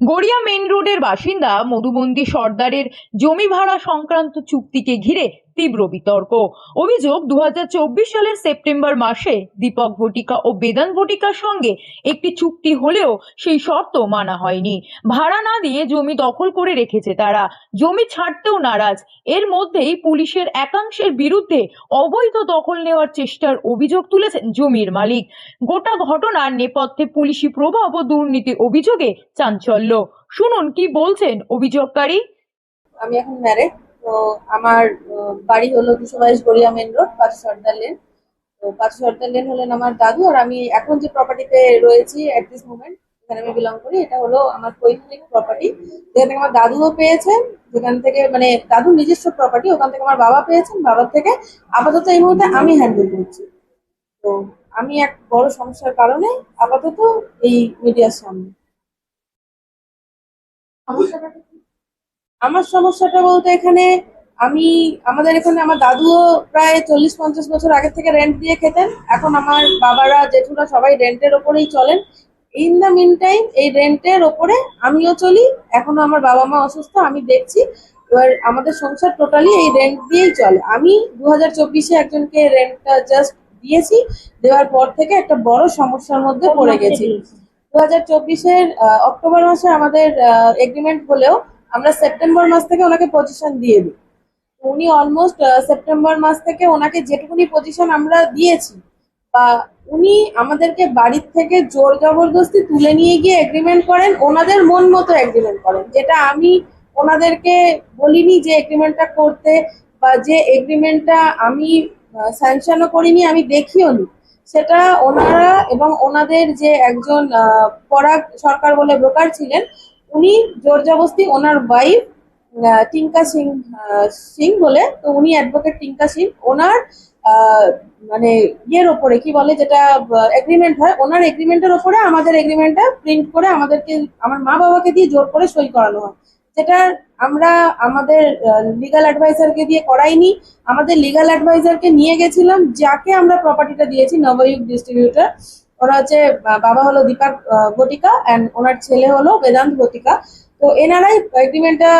Garia main রোডের বাসিন্দা মধুবন্দি সর্দারের জমি ভাড়া সংক্রান্ত চুক্তিকে ঘিরে তীব্র বিতর্ক। অভিযোগ দু সালের সেপ্টেম্বর মাসে দীপক ভটিকা ও বেদান্ত ভটিকার সঙ্গে একটি চুক্তি হলেও সেই শর্ত মানা হয়নি। ভাড়া না দিয়ে জমি দখল করে রেখেছে তারা। জমি ছাড়তেও নারাজ। এর মধ্যেই পুলিশের একাংশের বিরুদ্ধে অবৈধ দখল নেওয়ার চেষ্টার অভিযোগ তুলেছেন জমির মালিক। গোটা ঘটনার নেপথ্যে পুলিশি প্রভাব ও দুর্নীতি অভিযোগে চাঞ্চল্য। শুনুন কি বলছেন অভিযোগকারী? আমি এখন ম্যারেড তো আমার বাড়ি হলো দুশো বাইশ গড়িয়া মেন রোড, পাঁচ সর্দার লেন। তো পাঁচ সর্দার লেন হলেন আমার দাদু, আর আমি এখন যে প্রপার্টিতে রয়েছি অ্যাট দিস মোমেন্ট এখানে আমি বিলং করি, এটা হলো আমার পৈতৃক প্রপার্টি যেখান থেকে আমার দাদুও পেয়েছেন, যেখান থেকে মানে দাদুর নিজস্ব প্রপার্টি ওখান থেকে আমার বাবা পেয়েছেন, বাবার থেকে। আপাতত এই মুহূর্তে আমি হ্যান্ডেল করছি। তো আমি এক বড় সমস্যার কারণে আপাতত এই মিডিয়ার সামনে। সমস্যাটা? আমার সমস্যাটা বলতে এখানে আমি আমাদের এখানে আমার দাদুও প্রায় চল্লিশ পঞ্চাশ বছর আগে থেকে রেন্ট দিয়ে খেতেন। এখন আমার বাবারা জেঠুরা সবাই রেন্টের ওপরেই চলেন। ইন দ্য মিন টাইম এই রেন্টের ওপরে আমিও চলি। এখনও আমার বাবা মা অসুস্থ আমি দেখছি। এবার আমাদের সংসার টোটালি এই রেন্ট দিয়েই চলে। আমি দু হাজার চব্বিশে একজনকে রেন্টটা জাস্ট দিয়েছি। দেওয়ার পর থেকে একটা বড় সমস্যার মধ্যে পড়ে গেছি। দু হাজার চব্বিশের অক্টোবর মাসে আমাদের এগ্রিমেন্ট হলেও আমরা সেপ্টেম্বর মাস থেকে ওনাকে পজিশন দিয়ে দিই। উনি অলমোস্ট সেপ্টেম্বর মাস থেকে ওনাকে যেটুকুনি পজিশন আমরা দিয়েছি, বা উনি আমাদেরকে বাড়ির থেকে জোর জবরদস্তি তুলে নিয়ে গিয়ে এগ্রিমেন্ট করেন, ওনাদের মন মতো এগ্রিমেন্ট করেন। যেটা আমি ওনাদেরকে বলিনি যে এগ্রিমেন্টটা করতে, বা যে এগ্রিমেন্টটা আমি স্যাংশনও করিনি, আমি দেখিও নি। সেটা ওনারা এবং ওনাদের যে একজন পরাগ সরকার বলে ব্রোকার ছিলেন উনি জোর জবস্তি ওনার ওয়াইফ টিঙ্কা সিং সিং বলে, তো উনি অ্যাডভোকেট টিঙ্কা সিং। ওনার মানে ইয়ের ওপরে কি বলে যেটা এগ্রিমেন্ট হয়, ওনার এগ্রিমেন্টের ওপরে আমাদের এগ্রিমেন্টটা প্রিন্ট করে আমাদেরকে, আমার মা বাবাকে দিয়ে জোর করে সই করানো হয়। যেটা আমরা আমাদের লিগাল অ্যাডভাইজারকে দিয়ে করাইনি, আমাদের লিগাল অ্যাডভাইজারকে নিয়ে গেছিলাম, যাকে আমরা প্রপার্টিটা দিয়েছি, নবযুগ ডিস্ট্রিবিউটর ওরা হচ্ছে বাবা হলো দীপক বটিকা অ্যান্ড ওনার ছেলে হলো বেদান্ত বটিকা তো এনারাই এগ্রিমেন্টটা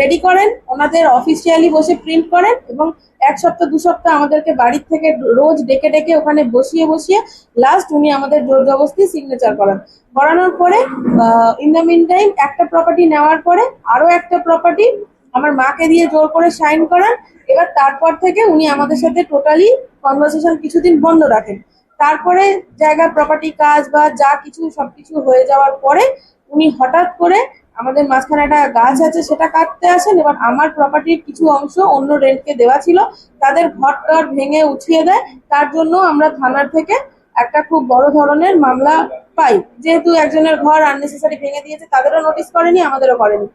রেডি করেন, ওনাদের অফিসিয়ালি বসে প্রিন্ট করেন এবং এক সপ্তাহ, দু সপ্তাহ আমাদেরকে বাড়ির থেকে রোজ ডেকে ডেকে ওখানে বসিয়ে বসিয়ে লাস্ট উনি আমাদের জোর জবস্তি সিগনেচার করান। করানোর পরে ইন দ্য মিন টাইম একটা প্রপার্টি নেওয়ার পরে আরও একটা প্রপার্টি আমার মাকে দিয়ে জোর করে সাইন করান। এবার তারপর থেকে উনি আমাদের সাথে টোটালি কনভারসেশন কিছুদিন বন্ধ রাখেন। তারপরে জায়গা প্রপার্টি কাজ বা যা কিছু সবকিছু হয়ে যাওয়ার পরে উনি হঠাৎ করে আমাদের মাঝখানে একটা গাছ আছে, সেটা কাটতে আসেন এবার আমার প্রপার্টির কিছু অংশ অন্য রেন্টকে দেওয়া ছিল। তাদের ঘর টর ভেঙে উঠিয়ে দেয়। তার জন্য আমরা থানার থেকে একটা খুব বড় ধরনের মামলা পাই। যেহেতু একজনের ঘর আননেসেসারি ভেঙে দিয়েছে তাদেরও নোটিস করেনি আমাদেরও করেনি।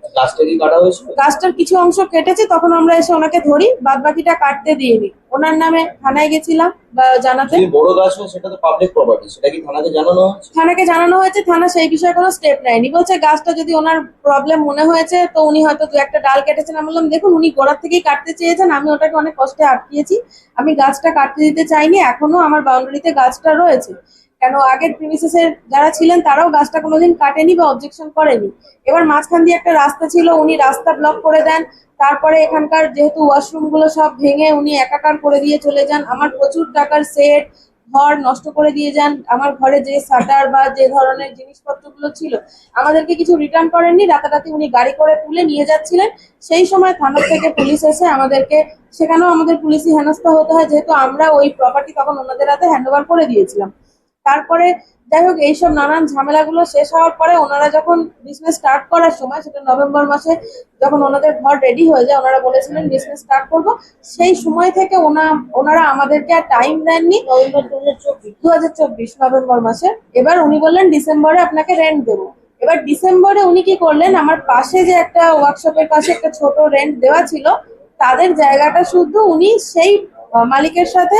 গাছটার কিছু অংশ কেটেছে তখন আমরা এসে ওনাকে ধরি বাদ বাকিটা কাটতে দিইনি। ওনার নামে থানায় গেছিলাম বা জানাতে। বড় গাছ হয় সেটা তো পাবলিক প্রপার্টি সেটা কি থানাকে জানানো হয়েছে? থানাকে জানানো হয়েছে থানা সেই বিষয়ে কোনো স্টেপ নেয়নি। বলছে গাছটা যদি ওনার প্রবলেম মনে হয়েছে তো উনি হয়তো দু একটা ডাল কেটেছেন। আমি বললাম দেখুন উনি গোড়ার থেকেই কাটতে চেয়েছেন আমি ওটাকে অনেক কষ্টে আটকিয়েছি। আমি গাছটা কাটতে দিতে চাইনি এখনও আমার বাউন্ডারিতে গাছটা রয়েছে। কেন আগের প্রিমিসেসের যারা ছিলেন, তারাও গাছটা কোনোদিন কাটেনি বা অবজেকশন করেনি। এবার মাঝখান দিয়ে একটা রাস্তা ছিল, উনি রাস্তা ব্লক করে দেন। তারপরে এখানকার যেহেতু ওয়াশরুমগুলো সব ভেঙে উনি একাকার করে দিয়ে চলে যান। আমার প্রচুর টাকার সেট ঘর নষ্ট করে দিয়ে যান। আমার ঘরে যে শাটার বা যে ধরনের জিনিসপত্রগুলো ছিল, আমাদেরকে কিছু রিটার্ন করেননি। রাতারাতি উনি গাড়ি করে তুলে নিয়ে যাচ্ছিলেন। সেই সময় থানা থেকে পুলিশ এসে আমাদেরকে, সেখানেও আমাদের পুলিশি হেনস্থা হতে হয়। যেহেতু আমরা ওই প্রপার্টি তখন ওনাদের হাতে হ্যান্ড করে দিয়েছিলাম। তারপরে যাই হোক এইসব নানান ঝামেলাগুলো শেষ হওয়ার পরে ওনারা যখন বিজনেস স্টার্ট করার সময় সেটা নভেম্বর মাসে যখন ওনাদের ঘর রেডি হয়ে যায় ওনারা বলেছিলেন বিজনেস স্টার্ট করব। সেই সময় থেকে ওনা ওনারা আমাদেরকে আর টাইম দেননি। দু হাজার চব্বিশ। নভেম্বর মাসে। এবার উনি বললেন ডিসেম্বরে আপনাকে রেন্ট দেবো। এবার ডিসেম্বরে উনি কি করলেন আমার পাশে যে একটা ওয়ার্কশপের পাশে একটা ছোট রেন্ট দেওয়া ছিল তাদের জায়গাটা শুধু উনি সেই মালিকের সাথে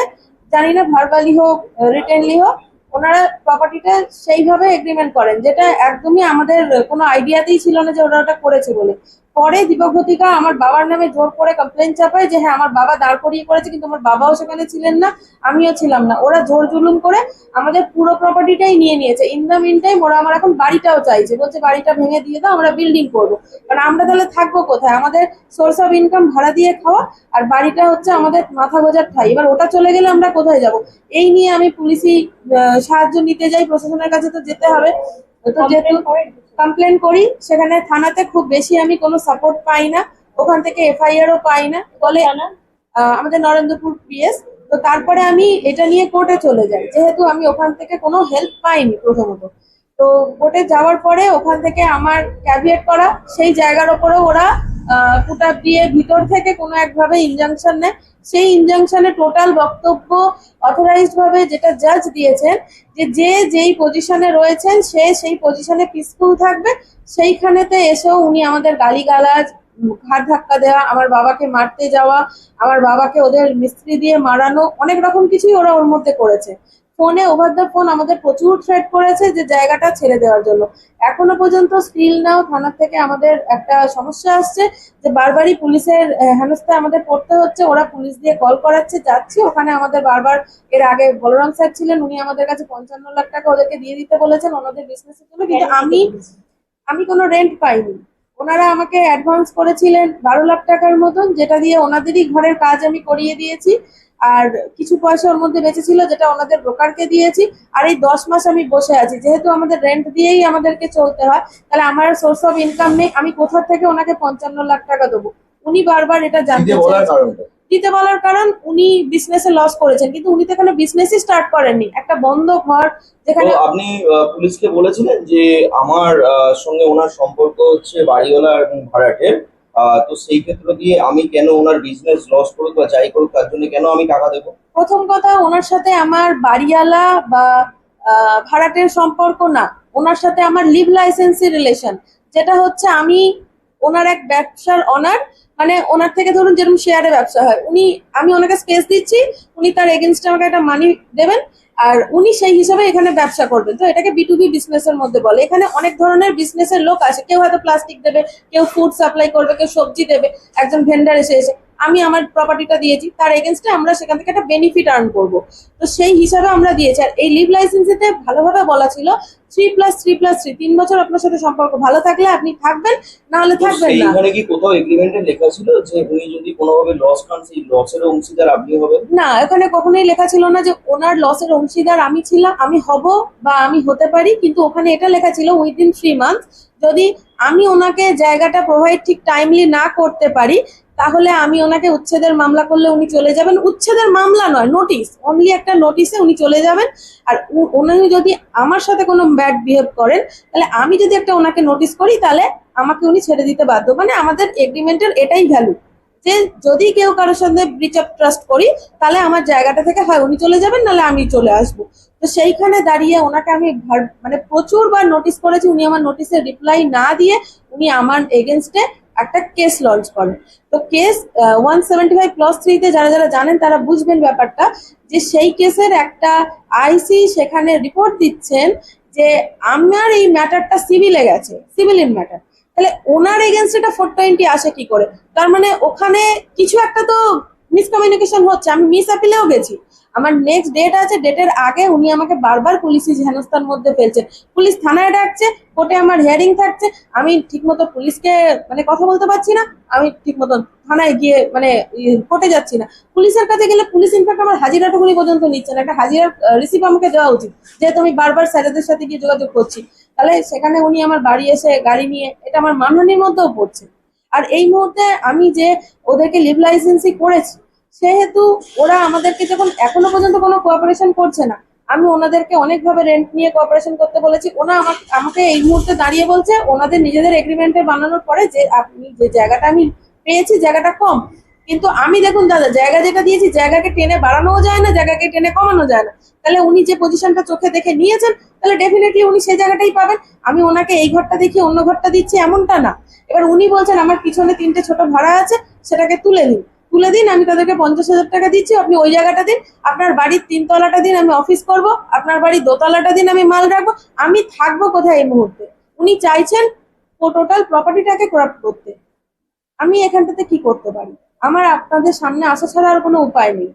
জানি না ভার্বালি হোক রিটেনলি হোক ওনারা প্রপার্টিটা সেইভাবে এগ্রিমেন্ট করেন, যেটা একদমই আমাদের কোনো আইডিয়াতেই ছিল না যে ওরা ওটা করেছে বলে। পরে ঘটিকা আমার বাবার নামে জোর করে কমপ্লেন চাপায় যে হ্যাঁ আমার বাবা দাঁড় করিয়ে করেছে কিন্তু আমার বাবাও সেখানে ছিলেন না আমিও ছিলাম না। ওরা জোর জুলুম করে আমাদের পুরো প্রপার্টিটাই নিয়ে নিয়েছে। ইন দ্য মিন টাইম ওরা আমার এখন বাড়িটাও চাইছে। বলছে বাড়িটা ভেঙে দিয়ে দাও আমরা বিল্ডিং করব। কারণ আমরা তাহলে থাকব কোথায়? আমাদের সোর্স অফ ইনকাম ভাড়া দিয়ে খাওয়া আর বাড়িটা হচ্ছে আমাদের মাথা গোজার ঠাই। এবার ওটা চলে গেলে আমরা কোথায় যাব? এই নিয়ে আমি পুলিশি সাহায্য নিতে যাই প্রশাসনের কাছে তো যেতে হবে। তো যেহেতু কমপ্লেন করি সেখানে থানাতে খুব বেশি আমি কোনো সাপোর্ট পাই না ওখান থেকে এফআইআরও পাই না। বলে আমাদের নরেন্দ্রপুর পিএস তো তারপরে আমি এটা নিয়ে কোর্টে চলে যাই। যেহেতু আমি ওখান থেকে কোনো হেল্প পাইনি প্রথমত। তো কোর্টে যাওয়ার পরে ওখান থেকে আমার ক্যাভিয়েট করা সেই জায়গার ওপরেও ওরা আপ দিয়ে ভিতর থেকে কোনো একভাবে ইনজাংশন নেয়। সেই ইনজাংশনে টোটাল বক্তব্য অথরাইজড ভাবে যেটা জাজ দিয়েছেন যে যে যেই পজিশনে রয়েছেন, সে সেই পজিশনে পিসফুল থাকবে। সেইখানেতে এসেও উনি আমাদের গালিগালাজ ঘাট ধাক্কা দেওয়া, আমার বাবাকে মারতে যাওয়া, আমার বাবাকে ওদের মিস্ত্রি দিয়ে মারানো, অনেক রকম কিছুই ওরা ওর মধ্যে করেছে। ফোনে ওভার দ্য ফোন আমাদের প্রচুর থ্রেট করেছে যে জায়গাটা ছেড়ে দেওয়ার জন্য। এখনও পর্যন্ত স্টিল নাও থানার থেকে আমাদের একটা সমস্যা আসছে যে বারবারই পুলিশের হেনস্থায় আমাদের পড়তে হচ্ছে। ওরা পুলিশ দিয়ে কল করাচ্ছে, যাচ্ছি। ওখানে আমাদের বারবার এর আগে বলরাম স্যার ছিলেন, উনি আমাদের কাছে পঞ্চান্ন লাখ টাকা ওদেরকে দিয়ে দিতে বলেছেন, ওনাদের বিজনেসের জন্য। কিন্তু আমি আমি কোনো রেন্ট পাইনি। ওনারা আমাকে অ্যাডভান্স করেছিলেন বারো লাখ টাকার মতন, যেটা দিয়ে ওনাদেরই ঘরের কাজ আমি করিয়ে দিয়েছি। আর কিছু পয়সা ওর মধ্যে বেঁচেছিল যেটা ওনাদের ব্রোকারকে দিয়েছি। আর এই দশ মাস আমি বসে আছি। যেহেতু আমাদের রেন্ট দিয়েই আমাদেরকে চলতে হয় তাহলে আমার সোর্স অফ ইনকাম নেই। আমি কোথা থেকে ওনাকে পঞ্চান্ন লাখ টাকা দেবো? উনি বারবার এটা জানতে দিতে বলার দিতে বলার কারণ উনি বিজনেসে লস করেছেন। কিন্তু উনি তো এখানে বিজনেসই স্টার্ট করেননি। একটা বন্ধ ঘর যেখানে আপনি পুলিশকে বলেছিলেন যে আমার সঙ্গে ওনার সম্পর্ক হচ্ছে বাড়িওয়ালা এবং ভাড়াটের। তো সেই ক্ষেত্র দিয়ে আমি কেন ওনার বিজনেস লস করুক বা যাই করুক, তার জন্য কেন আমি টাকা দেবো? প্রথম কথা, ওনার সাথে আমার বাড়িওয়ালা বা ভাড়াটের সম্পর্ক না। ওনার সাথে আমার লিভ লাইসেন্সি রিলেশন যেটা হচ্ছে আমি ওনার এক ব্যবসার অনার মানে ওনার থেকে ধরুন যেরকম শেয়ারে ব্যবসা হয়। উনি, আমি ওনাকে স্পেস দিচ্ছি, উনি তার এগেনস্টে আমাকে একটা মানি দেবেন। আর উনি সেই হিসাবে এখানে ব্যবসা করবেন। তো এটাকে বিটুবি বিজনেস এর মধ্যে বলে। এখানে অনেক ধরনের বিজনেস এর লোক আছে। কেউ হয়তো প্লাস্টিক দেবে, কেউ ফুড সাপ্লাই করবে, কেউ সবজি দেবে। একজন ভেন্ডার এসে এসে আমি আমার প্রপার্টিটা দিয়েছি তার এগেনস্টে আমরা সেখান থেকে একটা বেনিফিট আর্ন করব। তো সেই হিসাবে আমরা দিয়েছি। আর এই লিভ লাইসেন্সিতে ভালোভাবে বলা ছিল three plus three plus three তিন বছর আপনার সাথে সম্পর্ক ভালো থাকলে আপনি থাকবেন না হলে থাকবেন না। সেইখানে কি কোথাও এগ্রিমেন্টে লেখা ছিল যে উনি যদি কোনোভাবে লস খান সেই লসের অংশীদার আপনি হবেন? না এখানে কখনোই লেখা ছিল না যে ওনার লসের অংশীদার আমি ছিলাম আমি হব বা আমি হতে পারি কিন্তু ওখানে এটা লেখা ছিল উইদিন থ্রি মান্থ যদি আমি ওনাকে জায়গাটা প্রোভাইড ঠিক টাইমলি না করতে পারি তাহলে আমি ওনাকে উচ্ছেদের মামলা করলে উনি চলে যাবেন। উচ্ছেদের মামলা নয় নোটিশ অনলি একটা নোটিশে উনি চলে যাবেন। আর উনি যদি আমার সাথে কোনো ব্যাড বিহেভ করেন, তাহলে আমি যদি একটা ওনাকে নোটিশ করি, তাহলে আমাকে উনি ছেড়ে দিতে বাধ্য। মানে আমাদের এগ্রিমেন্টের এটাই ভ্যালু যে যদি কেউ কারোর সাথে ব্রিচ অফ ট্রাস্ট করি, তাহলে আমার জায়গাটা থেকে হয় উনি চলে যাবেন, নাহলে আমি চলে আসব। তো সেইখানে দাঁড়িয়ে ওনাকে আমি মানে প্রচুরবার নোটিস করেছি, উনি আমার নোটিসের রিপ্লাই না দিয়ে উনি আমার এগেনস্টে একটা কেস লঞ্চ করে। তো case one seventy five plus থ্রিতে যারা যারা জানেন তারা বুঝবেন ব্যাপারটা যে সেই কেসের একটা আইসি সেখানে রিপোর্ট দিচ্ছেন যে আমার এই ম্যাটারটা সিভিলে গেছে সিভিল ইন ম্যাটার তাহলে ওনার এগেনস্ট এটা ফোর টোয়েন্টি আসে কি করে? তার মানে ওখানে কিছু একটা তো মিসকমিউনিকেশন হচ্ছে, আমি মিস আপিলেও গেছি। আমার নেক্সট ডেট আছে ডেটের আগে উনি আমাকে বারবার পুলিশি হেনস্থার মধ্যে ফেলছে। পুলিশ থানায় ডাকছে, কোর্টে আমার হিয়ারিং থাকছে, আমি ঠিকমতো পুলিশকে মানে কথা বলতে পারছি না, আমি ঠিকমতো থানায় গিয়ে মানে কোর্টে যাচ্ছি না। পুলিশের কাছে গেলে পুলিশ ইনফ্যাক্ট আমার হাজিরাটুকুনি পর্যন্ত নিচ্ছে না। একটা হাজিরার রিসিভ আমাকে দেওয়া উচিত, যেহেতু আমি বারবার স্যারেদের সাথে গিয়ে যোগাযোগ করছি। তাহলে সেখানে উনি আমার বাড়ি এসে গাড়ি নিয়ে, এটা আমার মানহানির মধ্যেও পড়ছে। আর এই মুহূর্তে আমি যে ওদেরকে লিভ লাইসেন্সি করেছি, সেহেতু ওরা আমাদেরকে যখন এখনও পর্যন্ত কোনো কোঅপারেশন করছে না, আমি ওনাদেরকে অনেকভাবে রেন্ট নিয়ে কোঅপারেশন করতে বলেছি। ওনা আমাকে আমাকে এই মুহূর্তে দাঁড়িয়ে বলছে, ওনাদের নিজেদের এগ্রিমেন্টে বানানোর পরে যে আপনি যে জায়গাটা আমি পেয়েছি, জায়গাটা কম কিন্তু আমি দেখুন দাদা, জায়গা যেটা দিয়েছি, জায়গাকে টেনে বাড়ানোও যায় না, জায়গাকে টেনে কমানো যায় না। তাহলে উনি যে পজিশনটা চোখে দেখে নিয়েছেন, তাহলে ডেফিনেটলি উনি সেই জায়গাটাই পাবেন। আমি ওনাকে এই ঘরটা দেখিয়ে অন্য ঘরটা দিচ্ছি, এমনটা না। এবার উনি বলছেন, আমার পিছনে তিনটে ছোট ভাড়া আছে, সেটাকে তুলে দিন। তুলে দিন, আমি তাদেরকে পঞ্চাশ হাজার টাকা দিচ্ছি, আপনি ওই জায়গাটা দিন, আপনার বাড়ির তিনতলাটা দিন, আমি অফিস করব, আপনার বাড়ির দোতলাটা দিন, আমি মাল রাখব, আমি থাকব কোথায় এই মুহূর্তে? উনি চাইছেন টোটাল প্রপার্টিটাকে করাপ্ট করতে। আমি এখানটাতে কি করতে পারি? আমার আপনাদের সামনে আসা ছাড়া আর কোনো উপায় নেই।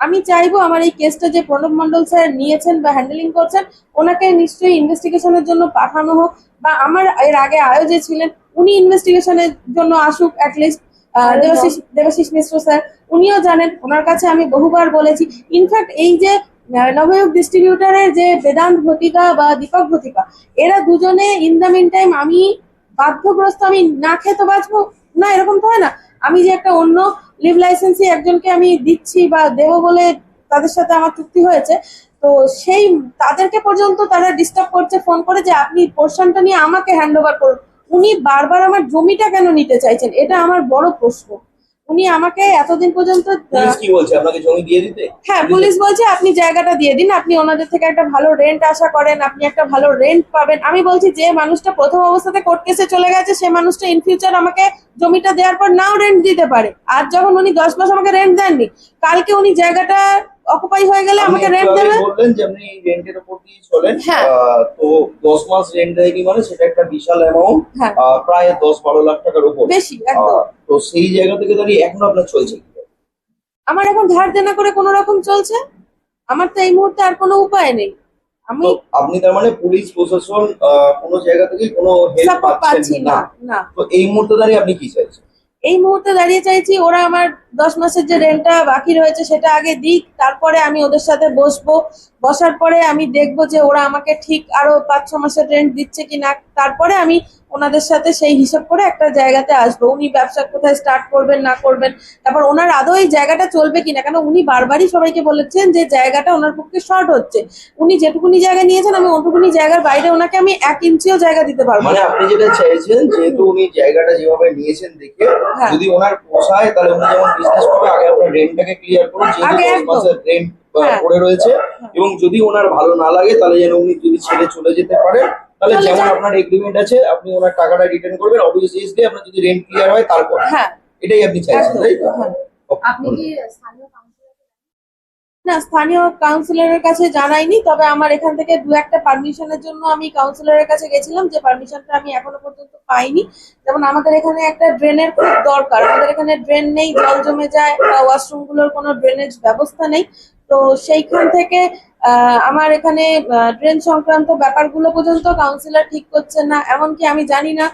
আমি চাইব আমার এই কেসটা যে প্রণব মন্ডল স্যার নিয়েছেন বা হ্যান্ডেলিং করছেন ওনাকে নিশ্চয়ই ইনভেস্টিগেশনের জন্য পাঠানো হোক বা আমার এর আগে আয়ো যে ছিলেন উনি ইনভেস্টিগেশনের জন্য আসুক at least Debashis Debashis Mishra sir উনিও জানেন ওনার কাছে আমি বহুবার বলেছি। ইনফ্যাক্ট এই যে নবযুগ ডিস্ট্রিবিউটারের যে বেদান্ত ভতিকা বা দীপক ভতিকা এরা দুজনে ইন দ্য মিন টাইম আমি বাধ্যগ্রস্ত আমি না খেতে বাঁচবো? না এরকম তো হয় না। আমি যে একটা অন্য লিভ লাইসেন্সি একজনকে আমি দিচ্ছি বা দেবো বলে তাদের সাথে আমার চুক্তি হয়েছে, তো সেই তাদেরকে পর্যন্ত তারা ডিস্টার্ব করছে ফোন করে যে আপনি পোর্শনটা নিয়ে আমাকে হ্যান্ড ওভার করুন। উনি বারবার আমার জমিটা কেন নিতে চাইছেন? এটা আমার বড় প্রশ্ন। উনি আমাকে এতদিন পর্যন্ত কি বলছে? আপনাকে জমি দিয়ে দিতে? হ্যাঁ পুলিশ বলছে আপনি জায়গাটা দিয়ে দিন আপনি ওনাদের থেকে একটা ভালো রেন্ট আশা করেন আপনি একটা ভালো রেন্ট পাবেন। আমি বলছি যে মানুষটা প্রথম অবস্থাতে কোর্ট কেসে চলে গেছে সে মানুষটা ইন ফিউচার আমাকে জমিটা দেওয়ার পর নাও রেন্ট দিতে পারে। আর যখন উনি দশ মাস আমাকে রেন্ট দেননি কালকে উনি জায়গাটা অকুপাই হয়ে গেলে আমাকে রেন্ট দেবে। বললেন যে আপনি রেন্টের উপর দিয়ে চলেন। হ্যাঁ। তো দশ মাস রেন্ট দেয়নি মানে? সেটা একটা বিশাল অ্যামাউন্ট প্রায় দশ বারো লাখ টাকার উপর। বেশি একদম। তো সেই জায়গা থেকে দাঁড়িয়ে এখন আপনার চলছে? আমার এখন ধার দেনা করে কোনো রকম চলছে? আমার তো এই মুহূর্তে আর কোনো উপায় নেই। আমি আপনি তার মানে পুলিশ প্রশাসন কোনো জায়গা থেকে কোনো হেল্প পাচ্ছেন না। তো এই মুহূর্তে দাঁড়িয়ে আপনি কি চাইছেন? এই মুহূর্তে দাঁড়িয়ে চাইছি, ওরা আমার দশ মাসের যে রেন্টটা বাকি রয়েছে সেটা আগে দিক, তারপরে আমি ওদের সাথে বসবো। বসার পরে আমি দেখব যে ওরা আমাকে ঠিক আরও পাঁচ ছ মাসের রেন্ট দিচ্ছে কি না তারপরে আমি ওনাদের সাথে সেই হিসাব করে একটা জায়গাতে আসব। উনি ব্যবসা কোথায় স্টার্ট করবেন না করবেন তারপর ওনার আদৌ এই জায়গাটা চলবে কিনা? কেন উনি বারবারই সবাইকে বলেছেন যে জায়গাটা ওনার পক্ষে শর্ট হচ্ছে। উনি যেটুকুনি জায়গা নিয়েছেন আমি ওটুকুনি জায়গার বাইরে ওনাকে আমি এক ইঞ্চিও জায়গা দিতে পারব মানে আপনি যেটা চাইছেন যেহেতু উনি জায়গাটা যেভাবে নিয়েছেন দেখে হ্যাঁ। যদি ওনার পোষায় তাহলে উনি যেমন বিজনেস করবে আগে আপনার রেন্টটাকে ক্লিয়ার করুন যেহেতু মাসের রেন্ট হ্যাঁ। পড়ে রয়েছে এবং যদি ওনার ভালো না লাগে তাহলে যেন উনি যদি ছেড়ে চলে যেতে পারে তাহলে যেমন আপনার এগ্রিমেন্ট আছে আপনি ওনার টাকাটা রিটার্ন করবেন। অবভিয়াসলি আপনার যদি রেন্ট ক্লিয়ার হয় তারপর। হ্যাঁ। এটাই আপনি চাইছেন তাই তো? হ্যাঁ। আপনি কি স্থানীয় না স্থানীয় কাউন্সিলরের কাছে জানাইনি তবে আমার এখান থেকে দু একটা পারমিশনের জন্য আমি কাউন্সিলরের কাছে গেছিলাম। যে পারমিশনটা আমি এখনও পর্যন্ত পাইনি। যেমন আমাদের এখানে একটা ড্রেনের খুব দরকার। আমাদের এখানে ড্রেন নেই জল জমে যায় বা ওয়াশরুমগুলোর কোনো ড্রেনেজ ব্যবস্থা নেই। তো সেইখান থেকে আমার এখানে ড্রেন সংক্রান্ত ব্যাপারগুলো পর্যন্ত কাউন্সিলর ঠিক করছে না। এমনকি আমি জানি না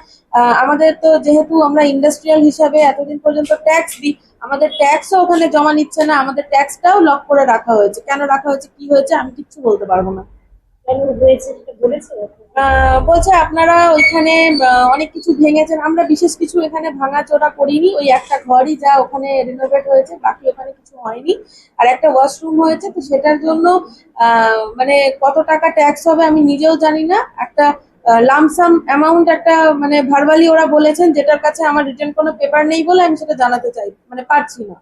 আমাদের তো যেহেতু আমরা ইন্ডাস্ট্রিয়াল হিসাবে এতদিন পর্যন্ত ট্যাক্স দিই, আমাদের ট্যাক্সও ওখানে জমা নিচ্ছে না, আমাদের ট্যাক্সটাও লক করে রাখা হয়েছে। কেন রাখা হয়েছে, কি হয়েছে আমি কিচ্ছু বলতে পারব না। কেন বলেছে? আপনারা ওইখানে অনেক কিছু ভেঙেছেন। আমরা বিশেষ কিছু এখানে ভাঙাচোরা করিনি। ওই একটা ঘরই যা ওখানে রিনোভেট হয়েছে, বাকি ওখানে কিছু হয়নি। আর একটা ওয়াশরুম হয়েছে, তো সেটার জন্য মানে কত টাকা ট্যাক্স হবে আমি নিজেও জানি না। একটা লামসাম অ্যামাউন্ট একটা মানে ভার্বালি ওরা বলেছেন, যেটার কাছে আমার রিটার্ন কোনো পেপার নেই বলে আমি সেটা জানাতে চাই মানে পারছি না।